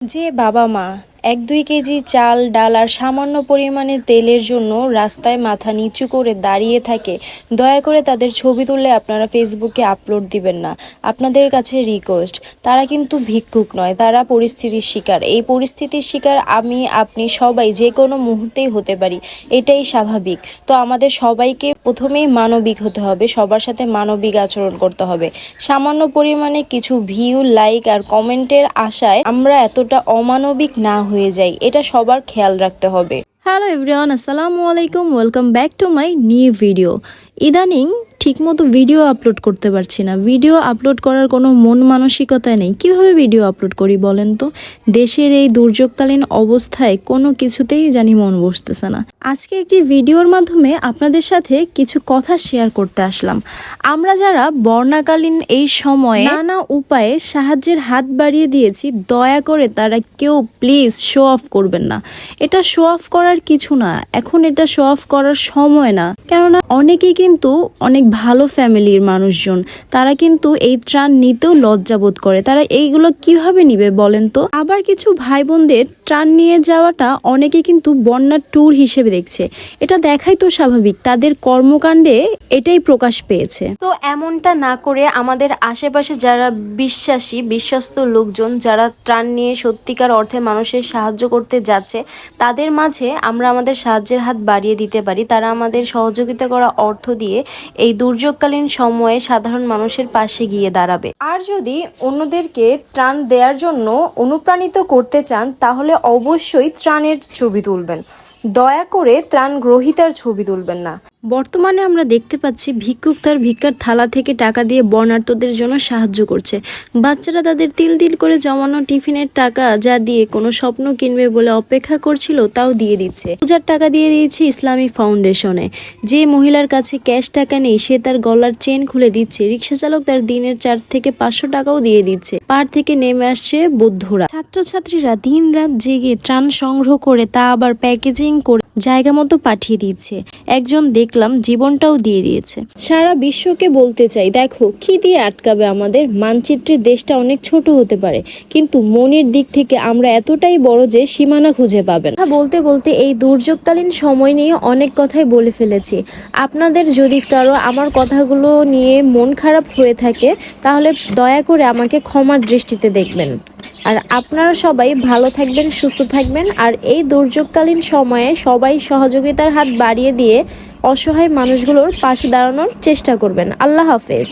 যে বাবা মা এক দুই কেজি চাল, ডাল আর সামান্য পরিমাণে তেলের জন্য রাস্তায় মাথা নিচু করে দাঁড়িয়ে থাকে। দয়া করে তাদের ছবি তুললে আপনারা ফেসবুকে আপলোড দিবেন না। আপনাদের কাছে রিকোয়েস্ট তারা কিন্তু ভিক্ষুক নয়, তারা পরিস্থিতির শিকার। এই পরিস্থিতির শিকার আমি, আপনি সবাই যে কোনো মুহূর্তেই হতে পারি, এটাই স্বাভাবিক। তো আমাদের সবাইকে প্রথমেই মানবিক হতে হবে, সবার সাথে মানবিক আচরণ করতে হবে। সামান্য পরিমাণে কিছু ভিউ লাইক আর কমেন্টের আশায় আমরা এতটা অমানবিক না হয়ে যায়। এটা সবার খেয়াল রাখতে হবে। হ্যালো এভরিওয়ান আসসালামু আলাইকুম welcome back to my new video ইদানিং ঠিকমতো ভিডিও আপলোড করতে পারছি না। ভিডিও আপলোড করার কোনো মন মানসিকতা নেই। কীভাবে ভিডিও আপলোড করি বলেন তো? দেশের এই দুর্যোগকালীন অবস্থায় কোনো কিছুতেই জানি মন বসতেছে না। আজকে একটি ভিডিওর মাধ্যমে আপনাদের সাথে কিছু কথা শেয়ার করতে আসলাম। আমরা যারা বর্ণাকালীন এই সময়ে নানা উপায়ে সাহায্যের হাত বাড়িয়ে দিয়েছি, দয়া করে তারা কেউ প্লিজ শো অফ করবেন না। এটা শো অফ করার কিছু না। এখন এটা শো অফ করার সময় না। কেননা অনেকেই কিন্তু অনেক ভালো ফ্যামিলির মানুষজন। তারা কিন্তু এই ত্রাণ নিতেও লজ্জাবোধ করে। তারা এইগুলো কীভাবে নিবে বলেন তো? আবার কিছু ভাই বোনদের ত্রাণ নিয়ে যাওয়াটা অনেকে কিন্তু বন্যার ট্যুর হিসেবে দেখছে। এটা দেখাই তো স্বাভাবিক, তাদের কর্মকাণ্ডে এটাই প্রকাশ পেয়েছে। তো এমনটা না করে আমাদের আশেপাশে যারা বিশ্বাসী, বিশ্বস্ত লোকজন যারা ত্রাণ নিয়ে সত্যিকার অর্থে মানুষের সাহায্য করতে যাচ্ছে, তাদের মাঝে আমরা আমাদের সাহায্যের হাত বাড়িয়ে দিতে পারি। তারা আমাদের সহযোগিতা করা অর্থ দিয়ে এই দুর্যোগকালীন সময়ে সাধারণ মানুষের পাশে গিয়ে দাঁড়াবে। আর যদি অন্যদেরকে ত্রাণ দেওয়ার জন্য অনুপ্রাণিত করতে চান, তাহলে অবশ্যই ত্রাণের ছবি তুলবেন। দয়া করে ত্রাণ গ্রহিতার ছবি তুলবেন না। বর্তমানে আমরা দেখতে পাচ্ছি ভিক্ষুক তার ভিক্ষার থালা থেকে টাকা দিয়ে বর্ণার্থদের জন্য সাহায্য করছে। বাচ্চারা তাদের তিল তিল করে জমানো টিফিনের টাকা যা দিয়ে কোনো স্বপ্ন কিনবে বলে অপেক্ষা করছিল, তাও দিয়ে দিচ্ছে। পূজার টাকা দিয়ে দিয়েছে ইসলামিক ফাউন্ডেশনে। যে মহিলার কাছে ক্যাশ টাকা নেই, সে তার গলার চেন খুলে দিচ্ছে। রিক্সা চালক তার দিনের চার থেকে পাঁচশো টাকাও দিয়ে দিচ্ছে। পার থেকে নেমে আসছে বৌদ্ধরা। ছাত্রছাত্রীরা দিন রাত জেগে ত্রাণ সংগ্রহ করে তা আবার প্যাকেজিং করে জায়গা মতো পাঠিয়ে দিচ্ছে। একজন দেখলাম জীবনটাও দিয়ে দিয়েছে। সারা বিশ্বকে বলতে চাই দেখো কি দিয়ে আটকাবে আমাদের মানচিত্রের দেশটা অনেক ছোট হতে পারে কিন্তু মনের দিক থেকে আমরা এতটাই বড় যে সীমানা খুঁজে পাবেন বলতে বলতে এই দুর্যোগকালীন সময় নিয়ে অনেক কথাই বলে ফেলেছি। আপনাদের যদি কারও আমার কথাগুলো নিয়ে মন খারাপ হয়ে থাকে তাহলে দয়া করে আমাকে ক্ষমার দৃষ্টিতে দেখবেন। আর আপনারা সবাই ভালো থাকবেন, সুস্থ থাকবেন, আর এই দুর্যোগকালীন সময়ে সবাই সহযোগিতার হাত বাড়িয়ে দিয়ে অসহায় মানুষগুলোর পাশে দাঁড়ানোর চেষ্টা করবেন। আল্লাহ হাফেজ।